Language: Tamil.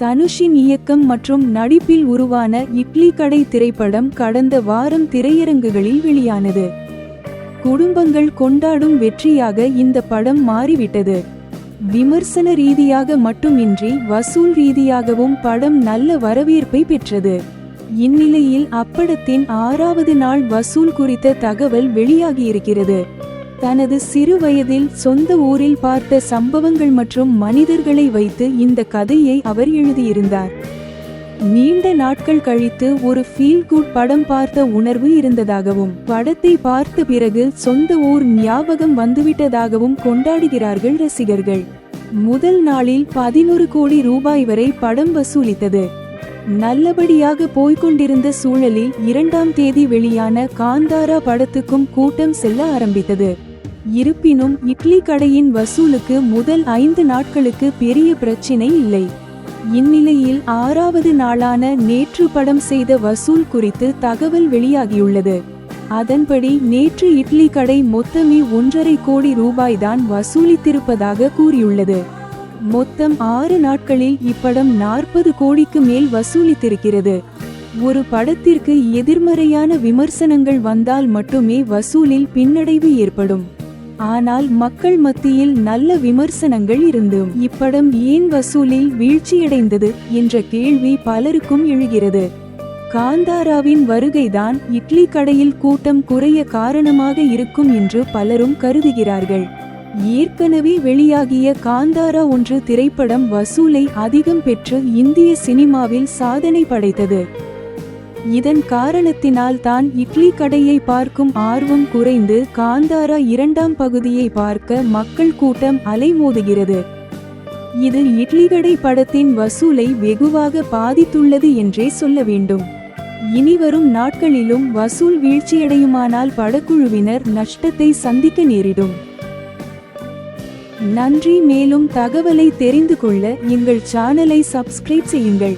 தனுஷின் இயக்கம் மற்றும் நடிப்பில் உருவான இட்லி கடை திரைப்படம் கடந்த வாரம் திரையரங்குகளில் வெளியானது. குடும்பங்கள் கொண்டாடும் வெற்றியாக இந்த படம் மாறிவிட்டது. விமர்சன ரீதியாக மட்டுமின்றி வசூல் ரீதியாகவும் படம் நல்ல வரவேற்பை பெற்றது. இந்நிலையில் அப்படத்தின் ஆறாவது நாள் வசூல் குறித்த தகவல் வெளியாகியிருக்கிறது. தனது சிறு வயதில் சொந்த ஊரில் பார்த்த சம்பவங்கள் மற்றும் மனிதர்களை வைத்து இந்த கதையை அவர் எழுதியிருந்தார். நீண்ட நாட்கள் கழித்து ஒரு ஃபீல் குட் படம் பார்த்த உணர்வு இருந்ததாகவும் படத்தை பார்த்த பிறகு சொந்த ஊர் ஞாபகம் வந்துவிட்டதாகவும் கொண்டாடுகிறார்கள் ரசிகர்கள். முதல் நாளில் பதினொரு கோடி ரூபாய் வரை படம் வசூலித்தது. நல்லபடியாக போய்கொண்டிருந்த சூழலில் இரண்டாம் தேதி வெளியான காந்தாரா படத்துக்கும் கூட்டம் செல்ல ஆரம்பித்தது. இருப்பினும் இட்லி கடையின் வசூலுக்கு முதல் ஐந்து நாட்களுக்கு பெரிய பிரச்சினை இல்லை. இந்நிலையில் ஆறாவது நாளான நேற்று படம் செய்த வசூல் குறித்து தகவல் வெளியாகியுள்ளது. அதன்படி நேற்று இட்லி கடை மொத்தமே ஒன்றரை கோடி ரூபாய்தான் வசூலித்திருப்பதாக கூறியுள்ளது. மொத்தம் ஆறு நாட்களில் இப்படம் நாற்பது கோடிக்கு மேல் வசூலித்திருக்கிறது. ஒரு படத்திற்கு எதிர்மறையான விமர்சனங்கள் வந்தால் மட்டுமே வசூலில் பின்னடைவு ஏற்படும். ஆனால் மக்கள் மத்தியில் நல்ல விமர்சனங்கள் இருந்தும். இப்படம் ஏன் வசூலில் வீழ்ச்சியடைந்தது என்ற கேள்வி பலருக்கும் எழுகிறது. காந்தாராவின் வருகைதான் இட்லி கடையில் கூட்டம் குறைய காரணமாக இருக்கும் என்று பலரும் கருதுகிறார்கள். ஏற்கனவே வெளியாகிய காந்தாரா ஒன்று திரைப்படம் வசூலை அதிகம் பெற்று இந்திய சினிமாவில் சாதனை படைத்தது. இதன் காரணத்தினால் தான் இட்லி கடையை பார்க்கும் ஆர்வம் குறைந்து காந்தாரா இரண்டாம் பகுதியை பார்க்க மக்கள் கூட்டம் அலைமோதுகிறது. இது இட்லி கடை படத்தின் வசூலை வெகுவாக பாதித்துள்ளது என்றே சொல்ல வேண்டும். இனிவரும் நாட்களிலும் வசூல் வீழ்ச்சியடையுமானால் படக்குழுவினர் நஷ்டத்தை சந்திக்க நேரிடும். நன்றி. மேலும் தகவலை தெரிந்து கொள்ள எங்கள் சேனலை சப்ஸ்கிரைப் செய்யுங்கள்.